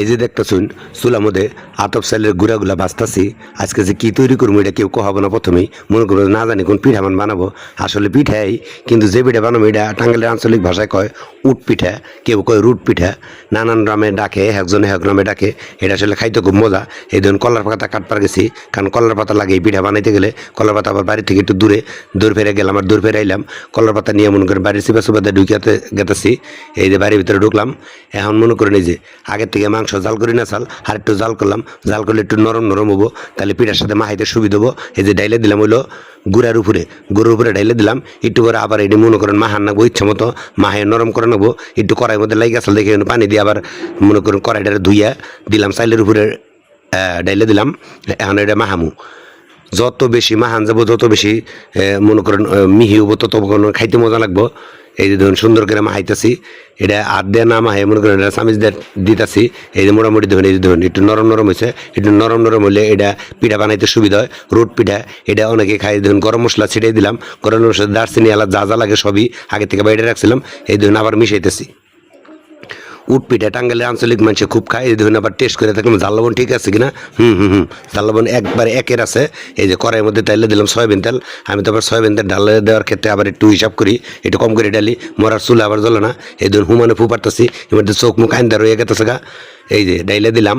এই যে দেখতেছুন চুলা মধ্যে আতপ চালের গুড়াগুলা বাঁচতাছি আজকে যে কি তৈরি করব এটা কেউ কহাবো না প্রথমেই। মনে করব না জানি কোন পিঠা মান বানাবো। আসলে পিঠাই, কিন্তু যে পিঠা বানাবো এটা টাঙ্গাইলের আঞ্চলিক ভাষায় কয় উট পিঠা। কেউ কয় রুট পিঠা। নানান গ্রামে ডাকে, একজনে এক গ্রামে ডাকে। এটা আসলে খাইতে খুব মজা। এই ধরুন কলার পাতা কাটপার গেছি, কারণ কলার পাতা লাগে এই পিঠা বানাইতে গেলে। কলার পাতা আবার বাড়ি থেকে একটু দূরে দূর ফেরে গেলাম আর দূর ফেরে আইলাম কলার পাতা নিয়ে মনে করেন বাড়ির সিপা সুপাতে ঢুকিয়াতে গেতেছি। এই যে বাড়ির ভিতরে ঢুকলাম। এখন মনে করেন এই যে আগের থেকে মাংস জাল করি না, চাল। আর একটু জাল করলাম। জাল করলে একটু নরম নরম হব। তাহলে পিঠার সাথে মাহাইতে সুবিধা হব। এই যে ডাইলে দিলাম হইল গুড়ার উপরে। গুড়ের উপরে ডাইলে দিলাম। একটু করে আবার এটি মনে করেন মাহার নাকবো ইচ্ছা মতো। মাহে নরম করে নেব। একটু কড়াইয়ের মধ্যে লাগে আসলে দেখে পানি দিয়ে আবার মনে করেন কড়াইটা ধুইয়া দিলাম। চাইলের উপরে ডাইলে দিলাম। এখন এটা মাহামু যত বেশি মাহান যাব, যত বেশি মনে করেন মিহি হব, তত খাইতে মজা লাগবো। এই যে ধরুন সুন্দর করে মাহাইতেছি এটা আধ দেয়া না মাহে, মনে করেন এটা দিয়ে দিতেছি, এই যে মোটামুটি ধরুন, এই যে ধরুন, একটু নরম নরম হয়েছে একটু নরম নরম হলে এটা পিঠা বানাইতে সুবিধা হয় রোড পিঠা, এটা অনেকে খাই ধরুন গরম মশলা ছিটিয়ে দিলাম, গরম মশলা, দারচিনি আলাদা যা যা লাগে সবই আগে থেকে বাইরে রাখছিলাম, এই ধরুন আবার মিশাইতেছি। উট পিঠা টাঙ্গাইলের আঞ্চলিক মানুষে খুব খায়, এই ধরুন আবার টেস্ট করে থাকলাম জাল ঠিক আছে কিনা? হুম হুম হুম জাল লবণ একবার একের আছে। এই যে কড়াইয়ের মধ্যে তেলে দিলাম সয়াবিন তেল। আমি তো আবার সয়াবিন তেল ডালে দেওয়ার ক্ষেত্রে আবার একটু হিসাব করি, একটু কম করে ডালি মরার চুলে আবার জ্বলে না। এই ধরুন হুমানে ফু পারতেছি এর মধ্যে চোখ মুখ আইন্দা রয়ে গেতেছে গা। এই যে ডাইলে দিলাম,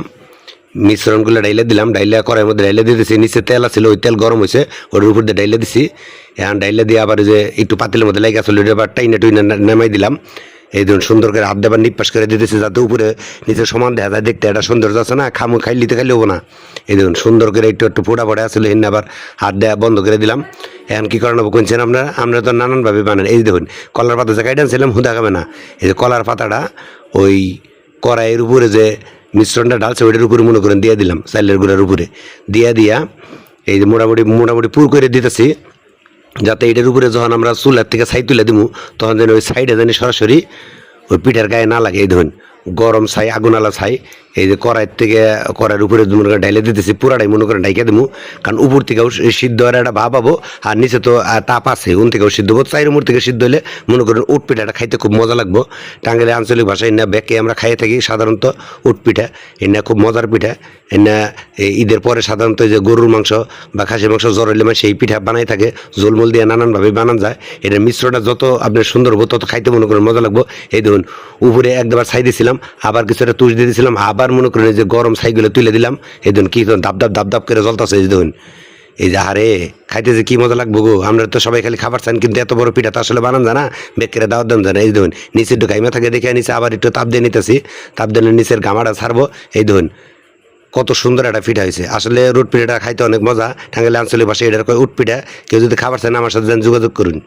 মিশ্রণগুলো ডাইলে দিলাম ডাইলে কড়াইয়ের মধ্যে ডাইলে দিয়ে দিছি নিচে তেল আছিল, ওই তেল গরম হয়েছে, ওর উপর দিয়ে ডাইলে দিছি। এখন ডাইলে দিয়ে আবার যে একটু পাতিলের মধ্যে লেগে আসলে আবার টাইনে টুইনে নামাই দিলাম। এই ধরুন সুন্দর করে হাত দেবার নিপাস করে দিতেছি যাতে উপরে নিচে সমান দেখা যায়, দেখতে একটা সৌন্দর্য আছে না, খামু খাইলিতে খাইলে হব না। এই ধরুন সুন্দর করে একটু একটু ফোটা ফোটা আসলে হিন আবার হাত দেওয়া বন্ধ করে দিলাম। এখন কী করেন কোনছেন আপনারা? আমরা তো নানানভাবে বানান এই দেখুন, কলার পাতা যে কাইডানছিলাম হুদা খাবে না। এই যে কলার পাতাটা ওই কড়াইয়ের উপরে যে মিশ্রণটা ডালছে ওইটার উপরে মনে করেন দিয়ে দিলাম চাইলের গুঁড়ার উপরে। দিয়া দিয়া এই যে মোটামুটি মোটামুটি পুর করে দিতেছি। যাতে এটার উপরে যখন আমরা চুলার থেকে ছাই তুলে দিব তখন যেন ওই সাইডে যেন সরাসরি ওই পিঠার গায়ে না লাগে, এই ধরুন গরম ছাই, আগুনালা ছাই এই যে কড়াইয়ের থেকে, কড়াইয়ের উপরে মনে করেন ডাইলে দিতেছি, পুরাটাই মনে করেন ডাইকে দেবো কারণ উপর থেকেও সিদ্ধ হওয়ার একটা ভাব পাবো, আর নিচে তো তাপ আছে, উন থেকেও সিদ্ধ হব। চাইর উপর থেকে সিদ্ধ হলে মনে করেন উট পিঠাটা খাইতে খুব মজা লাগবো। টাঙ্গাইলে আঞ্চলিক ভাষায় না ব্যাকে আমরা খাইয়ে থাকি সাধারণত উট পিঠা এনে খুব মজার পিঠা। এই ঈদের পরে সাধারণত যে গরুর মাংস বা খাসির মাংস, জ্বর হইলে মানে সেই পিঠা বানাই থাকে জলমল দিয়ে নানানভাবে বানান যায়। এটার মিশ্রটা যত আপনার সুন্দর হব, তত খাইতে মনে করেন মজা লাগবো। এই ধরুন, উপরে একবার ছাই দিয়েছিলাম আবার কিছুটা তুষ দিয়ে দিয়েছিলাম আবার মনে করেন যে গরম ছাইগুলো তুলে দিলাম, এই ধরুন কি দাব দাব দাব দাব করে জ্বলতেছে, এই ধরুন এই যে আরে খাইতে যে কি মজা লাগবো গো? আমরা তো সবাই খালি খাবার চান, কিন্তু এত বড় পিঠা তো আসলে বানান জানা বেকেরে দাওয়াত দাম জানা এই ধরুন নিচে একটু গাইমা থাকে, দেখে নিচে আবার একটু তাপ দিয়ে নিতেছি। তাপ দিলে নিচের গামাটা ছাড়বো, এই ধরুন কত সুন্দর একটা পিঠা হয়েছে। আসলে রুট পিঠাটা খাইতে অনেক মজা। টাঙ্গাইলে আঞ্চলিক ভাষায় এটার উট পিঠা। কেউ যদি খাবার চান আমার সাথে যেন, যোগাযোগ করুন।